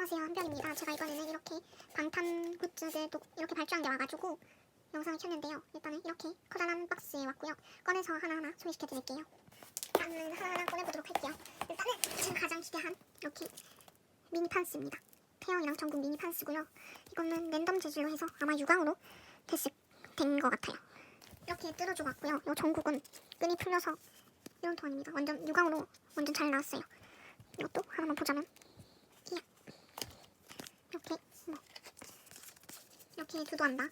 안녕하세요 한별입니다. 제가 이번에는 이렇게 방탄 굿즈들도 이렇게 발주한 게 와가지고 영상을 켰는데요. 일단은 이렇게 커다란 박스에 왔고요. 꺼내서 하나하나 소개시켜 드릴게요. 일단은 하나하나 꺼내보도록 할게요. 일단은 제가 가장 기대한 이렇게 미니 판스입니다. 태영이랑 전국 미니 판스고요. 이거는 랜덤 재질로 해서 아마 유광으로 됐을 된것 같아요. 이렇게 뜯어줘 갔고요. 이 전국은 끈이 풀려서 이런 톤입니다. 완전 유광으로 완전 잘 나왔어요. 이것도 하나만 보자면 이야. 이렇게 뭐 이렇게 두 도안다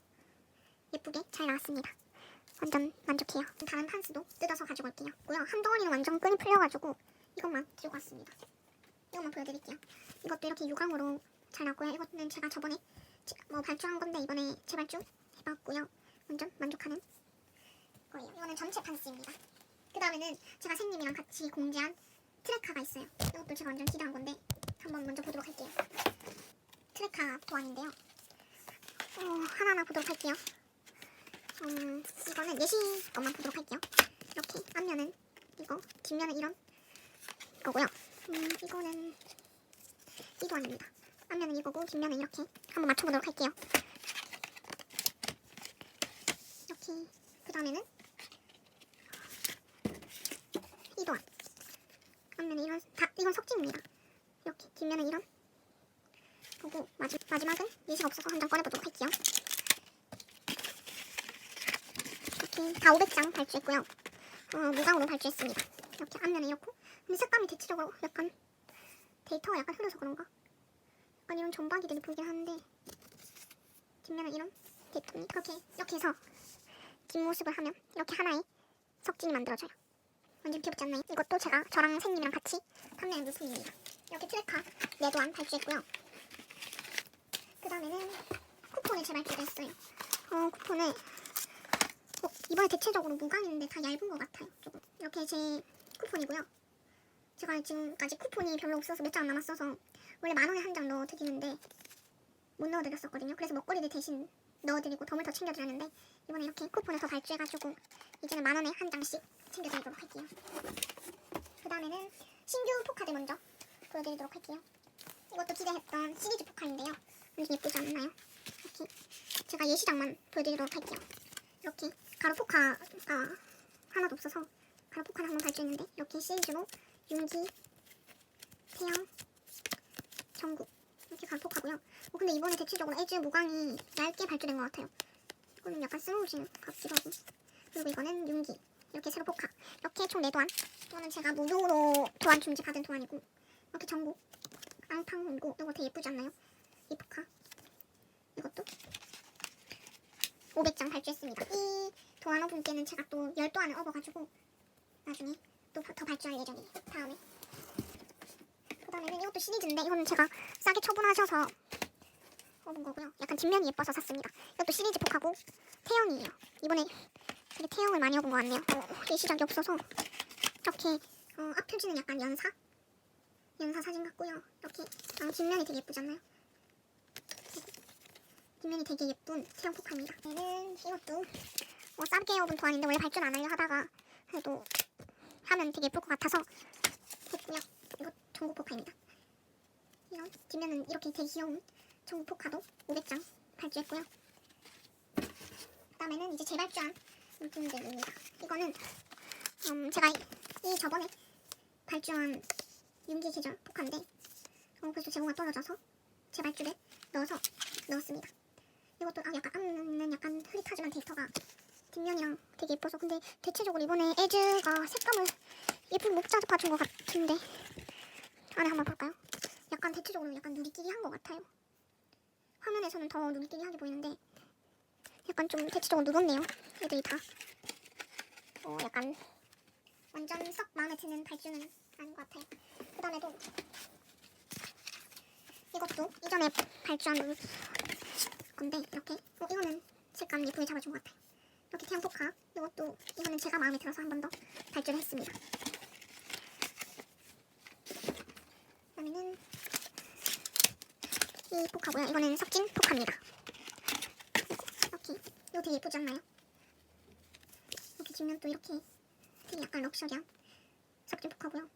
예쁘게 잘 나왔습니다. 완전 만족해요. 다른 판스도 뜯어서 가지고 올게요. 고요 한 덩어리는 완전 끈이 풀려가지고 이것만 들고 왔습니다. 이것만 보여드릴게요. 이것도 이렇게 유광으로 잘 나왔고요. 이거는 제가 저번에 지- 뭐 발주한 건데 이번에 재발주 해봤고요. 완전 만족하는 거예요. 이거는 전체 판스입니다. 그 다음에는 제가 생님이랑 같이 공지한 트레카가 있어요. 이것도 제가 완전 기대한 건데 한번 먼저 보도록 할게요. 트레카 도안인데요. 어, 하나하나 보도록 할게요. 음, 이거는 예시 것만 보도록 할게요. 이렇게 앞면은 이거, 뒷면은 이런 거고요. 음, 이거는 이 도안입니다. 앞면은 이거고 뒷면은 이렇게 한번 맞춰보도록 할게요. 이렇게 그 다음에는 이 도안. 앞면은 이런 다 이건 석진입니다. 이렇게 뒷면은 이런 보고 마지, 마지막은 예시가 없어서 한 장 꺼내보도록 할게요. 다 500장 발주했고요. 어, 무광으로 발주했습니다. 이렇게 앞면은 이렇고 근데 색감이 대체적으로 약간 데이터가 약간 흐려서 그런가? 약간 이런 점박이들이 보이긴 하는데 뒷면은 이런 데이터니 그렇게 이렇게 해서 뒷모습을 하면 이렇게 하나의 석진이 만들어져요. 완전 귀엽지 않나요? 이것도 제가 저랑 생님이랑 같이 판매한 물품입니다. 이렇게 트레카 네 도안 발주했고요. 그 다음에는 쿠폰을 재발주를 했어요. 어, 쿠폰을 어, 이번에 대체적으로 무광인데 다 얇은 것 같아요. 조금 이렇게 제 쿠폰이고요. 제가 지금까지 쿠폰이 별로 없어서 몇장 남았어서 원래 만 원에 한 장 넣어드리는데 못 넣어드렸었거든요. 그래서 먹거리를 대신 넣어드리고 덤을 더 챙겨드렸는데 이번에 이렇게 쿠폰을 더 발주해가지고 이제는 만 원에 한 장씩 챙겨드리도록 할게요. 그 다음에는 신규 포카들 먼저 보여드리도록 할게요. 이것도 기대했던 시리즈 포카인데요. 완전 예쁘지 않나요? 이렇게 제가 예시장만 보여드리도록 할게요. 이렇게 가로 포카가 하나도 없어서 가로 포카를 한번 발주했는데 이렇게 시리즈로 윤기, 태양, 정국 이렇게 가로 포카고요. 어, 근데 이번에 대체적으로 에즈 무광이 얇게 발주된 것 같아요. 이거는 약간 스무신 같기도 하고 그리고 이거는 윤기 이렇게 세로 포카 이렇게 총 4도안 이거는 제가 무료로 도안 중지 받은 도안이고 이렇게 전국 앙팡이고 이거 되게 예쁘지 않나요? 이 포카 이것도 500장 발주했습니다. 이 도안어 분께는 제가 또 10도안을 얻어가지고 나중에 또 더 발주할 예정이에요. 다음에 그 다음에는 이것도 시리즈인데 이거는 제가 싸게 처분하셔서 얻은 거고요. 약간 뒷면이 예뻐서 샀습니다. 이것도 시리즈 포카고 태영이에요. 이번에 되게 태영을 많이 얻은 것 같네요. 어, 예시작이 없어서 이렇게 어, 앞 표지는 약간 연사 연사 사진 같고요. 이렇게 아, 뒷면이 되게 예쁘지 않나요? 뒷면이 되게 예쁜 포카입니다. 얘는 이것도 뭐 싸게 얻은 도안인데 원래 발주를 안 하려 하다가 그래도 하면 되게 예쁠 것 같아서 했고요. 이거 전국 포카입니다. 이런 뒷면은 이렇게 되게 귀여운 전국 포카도 500장 발주했고요. 그다음에는 이제 재발주한 물품들입니다. 이거는 음, 제가 이, 이 저번에 발주한 윤기 계절 포카인데 어, 그래서 재고가 떨어져서 재발주를 넣어서 넣었습니다. 이것도 아, 약간 앞는 약간 흐릿하지만 데이터가 뒷면이랑 되게 예뻐서 근데 대체적으로 이번에 에즈가 색감을 예쁜 목자도 봐준 것 같은데 안에 한번 볼까요? 약간 대체적으로 약간 누리끼리 한 것 같아요. 화면에서는 더 누리끼리 하게 보이는데 약간 좀 대체적으로 누렇네요. 애들이 다. 어, 약간 완전 썩 마음에 드는 발주는 아닌 것 같아요. 그 다음에도 이것도 이전에 발주한 건데 이렇게 어, 이거는 색감 예쁘게 잡아준 것 같아요. 이렇게 태양 포카 이것도 이거는 제가 마음에 들어서 한 번 더 발주를 했습니다. 그다음에는 이 포카고요. 이거는 석진 포카입니다. 이렇게 이거 되게 예쁘지 않나요? 이렇게 뒷면도 이렇게 되게 약간 럭셔리한 석진 포카고요.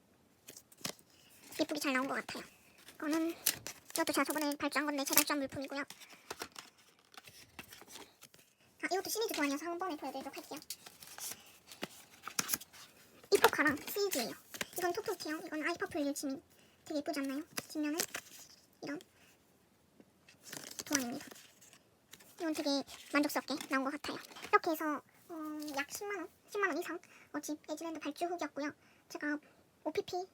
예쁘게 잘 나온 것 같아요. 이거는 이것도 제가 저번에 발주한 건데 재발주한 물품이고요. 아 이것도 시리즈 교환이어서 한 번에 보여드리도록 할게요. 이포카랑 시리즈예요. 이건 톡톡해요. 이건 아이퍼플 일치민. 되게 예쁘지 않나요? 뒷면은 이런 도안입니다. 이건 되게 만족스럽게 나온 것 같아요. 이렇게 해서 어, 약 10만원, 10만원 이상 어, 집 에즈랜드 발주 후기였고요. 제가 OPP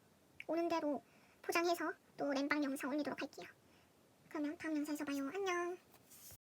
오는 대로 포장해서 또 램방 영상 올리도록 할게요. 그러면 다음 영상에서 봐요. 안녕.